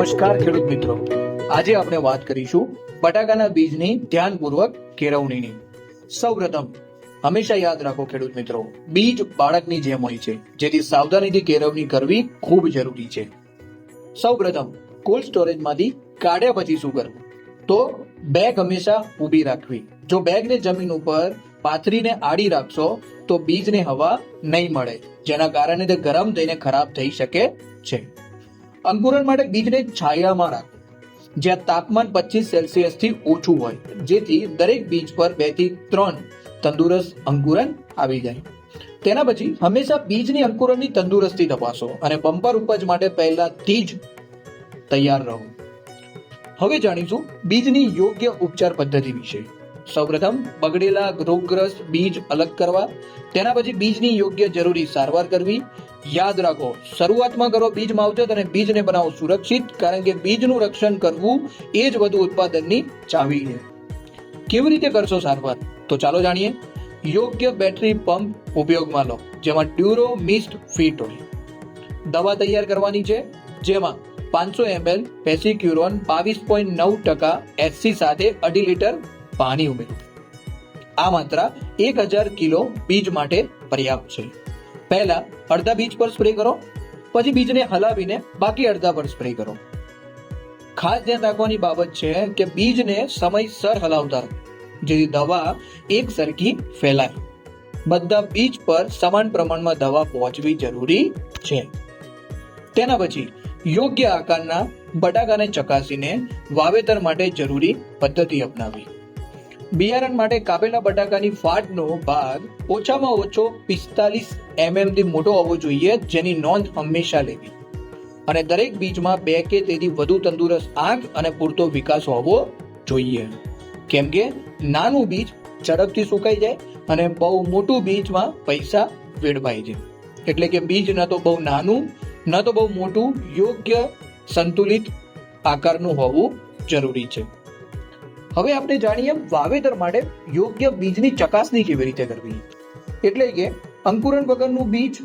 નમસ્કાર ખેડૂત મિત્રો. આજે આપણે વાત કરીશું બટાકાના બીજની ધ્યાનપૂર્વક કેળવણીની. સૌપ્રથમ, હંમેશા યાદ રાખો ખેડૂત મિત્રો, બીજ બાળકની જેમ હોય છે, જેથી સાવધાનીથી કેળવણી કરવી ખૂબ જરૂરી છે. સૌપ્રથમ કોલ્ડ સ્ટોરેજમાંથી કાઢ્યા પછી શું કરવું? તો બેગ હંમેશા ઊભી રાખવી. જો બેગને જમીન ઉપર પાથરીને આડી રાખશો, તો બીજને હવા નહીં મળે, જેના કારણે તે ગરમ થઈને ખરાબ થઈ શકે છે. અંકુરન માટે બીજને છાયામાં રાખો. જ્યાં તાપમાન પચીસ સેલ્સિયસથી ઓછું હોય. જેથી દરેક બીજ પર બેથી ત્રણ તંદુરસ્ત અંકુરન આવી જાય. તેના પછી હંમેશા બીજની અંકુરનની તંદુરસ્તી તપાસો અને બમ્પર ઉપજ માટે પહેલાથી જ તૈયાર રહો. હવે જાણીશું બીજની યોગ્ય ઉપચાર પદ્ધતિ વિશે. સૌપ્રથમ, બગડેલા રોગગ્રસ્ત બીજ અલગ કરવા, તેના પછી બીજની યોગ્ય જરૂરી સારવાર કરવી. યાદ રાખો, શરૂઆતમાં કરો બીજ માવજત અને બીજને બનાવો સુરક્ષિત, કારણ કે બીજનું રક્ષણ કરવું એ જ વધુ ઉત્પાદનની ચાવી છે. કેવી રીતે કરશો સારવાર? તો ચાલો જાણીએ. યોગ્ય બેટરી પંપ ઉપયોગમાં લો, જેમાં ડ્યુરો મિસ્ટ ફિટ હોય. દવા તૈયાર કરવાની છે, જેમાં પાંચસો એમએલ પેસિક્યુરોન બાવીસ પોઈન્ટ નવ ટકા એસસી સાથે અઢી લીટર પાણી ઉમેરો. આ માત્રા એક હજાર કિલો બીજ માટે પર્યાપ્ત છે. પહેલા અડધા બીજ પર સ્પ્રે કરો, પછી બીજને હલાવીને બાકી અડધા પર સ્પ્રે કરો. ખાસ ધ્યાન રાખવાની બાબત છે કે બીજને સમયસર હલાવતા જેથી દવા એક સરખી ફેલાય. બધા બીજ પર સમાન પ્રમાણમાં દવા પહોંચવી જરૂરી છે. તેના પછી યોગ્ય આકારના બટાકાને ચકાસીને વાવેતર માટે જરૂરી પદ્ધતિ અપનાવી બિયારણ માટે કાપેલા બટાકાની ફાટનો ભાગ ઓછામાં ઓછો પિસ્તાલીસ એમએમથી મોટો હોવો જોઈએ, જેની નોંધ હંમેશા લેવી. અને દરેક બીજમાં બે કે તેથી વધુ તંદુરસ્ત આંખ અને પૂરતો વિકાસ હોવો જોઈએ. કેમ કે નાનું બીજ ઝડપથી સુકાઈ જાય અને બહુ મોટું બીજમાં પૈસા વેડવાય છે. એટલે કે બીજ ન તો બહુ નાનું, ન તો બહુ મોટું, યોગ્ય સંતુલિત આકારનું હોવું જરૂરી છે. હવે આપણે જાણીએ વાવેતર માટે યોગ્ય બીજની ચકાસણી કેવી રીતે કરવી? એટલે કે અંકુરણ વગરનું બીજ,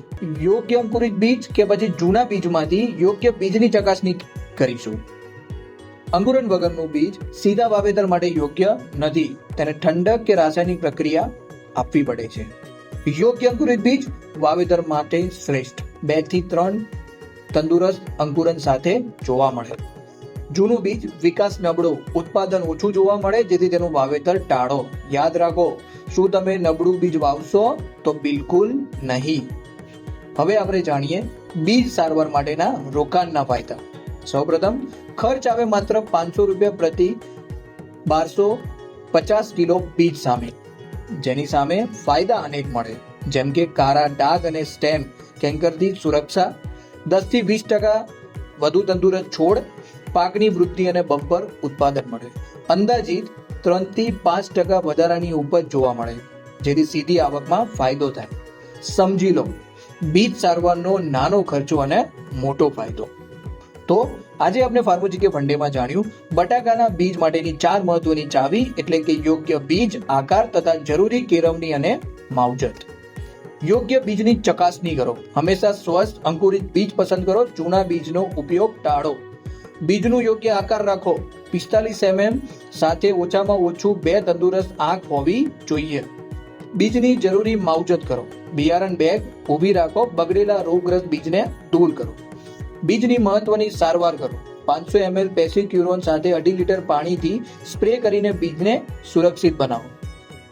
યોગ્ય અંકુરિત બીજ કે પછી જૂના બીજમાંથી યોગ્ય બીજની ચકાસણી કરીશું. અંકુરણ વગરનું બીજ સીધા વાવેતર માટે યોગ્ય નથી, તેને ઠંડક કે રાસાયણિક પ્રક્રિયા આપવી પડે છે. યોગ્ય અંકુરિત બીજ વાવેતર માટે શ્રેષ્ઠ. બેથી ત્રણ તંદુરસ્ત અંકુરન સાથે જોવા મળે. જૂનું બીજ વિકાસ નબળું, ઉત્પાદન ઓછું જોવા મળે, જેથી તેનું વાવેતર ટાળો. યાદ રાખો, શું તમે નબળું બીજ વાવશો? તો બિલકુલ નહીં. હવે આપણે જાણીએ બીજ સારવાર માટેના રોકાણના ફાયદા. સૌપ્રથમ, ખર્ચ આવે માત્ર પાંચસો રૂપિયા પ્રતિ બારસો પચાસ કિલો બીજ સામે. જેની સામે ફાયદા અનેક મળે. જેમ કે કારા, ડાઘ અને સ્ટેમ, કેન્કરથી સુરક્ષા, દસથી વીસ ટકા વધુ તંદુરસ્ત છોડ પાકની વૃદ્ધિ અને બમ્પર ઉત્પાદન મળે. અંદાજિત ત્રણથી પાંચ ટકા વધારાની ઉપજ જોવા મળે, જેથી સીધી આવકમાં ફાયદો થાય. સમજી લો, બીજ સારવારનો નાનો ખર્ચો અને મોટો ફાયદો. તો આજે આપણે ફાર્મોજીકે વનડેમાં જાણ્યું, બટાકાના બીજ માટેની ચાર મહત્વની ચાવી એટલે કે યોગ્ય બીજ, આકાર તથા જરૂરી કેળવણી અને માવજત. યોગ્ય બીજની ચકાસણી કરો. હંમેશા સ્વસ્થ, અંકુરિત બીજ પસંદ કરો. જૂના બીજનો ઉપયોગ ટાળો. બીજનું યોગ્ય આકાર રાખો. પિસ્તાલીસ એમએમ સાથે ઓછામાં ઓછું બે તંદુરસ્ત આંખ હોવી જોઈએ. બીજની જરૂરી માવજત કરો. બિયારણ બેગ ઊભી રાખો. બગડેલા રોગગ્રસ્ત બીજને દૂર કરો. બીજની મહત્વની સારવાર કરો. પાંચસો એમએલ પેસિક્યુરોન સાથે અઢી લીટર પાણીથી સ્પ્રે કરીને બીજને સુરક્ષિત બનાવો.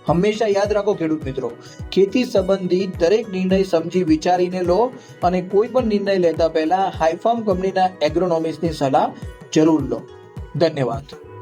હંમેશા યાદ રાખો ખેડૂત મિત્રો, ખેતી સંબંધિત દરેક નિર્ણય સમજી વિચારીને લો અને કોઈ પણ નિર્ણય લેતા પહેલા હાઈફાર્મ કંપનીના એગ્રોનોમિક્સની સલાહ જરૂર લો. ધન્યવાદ.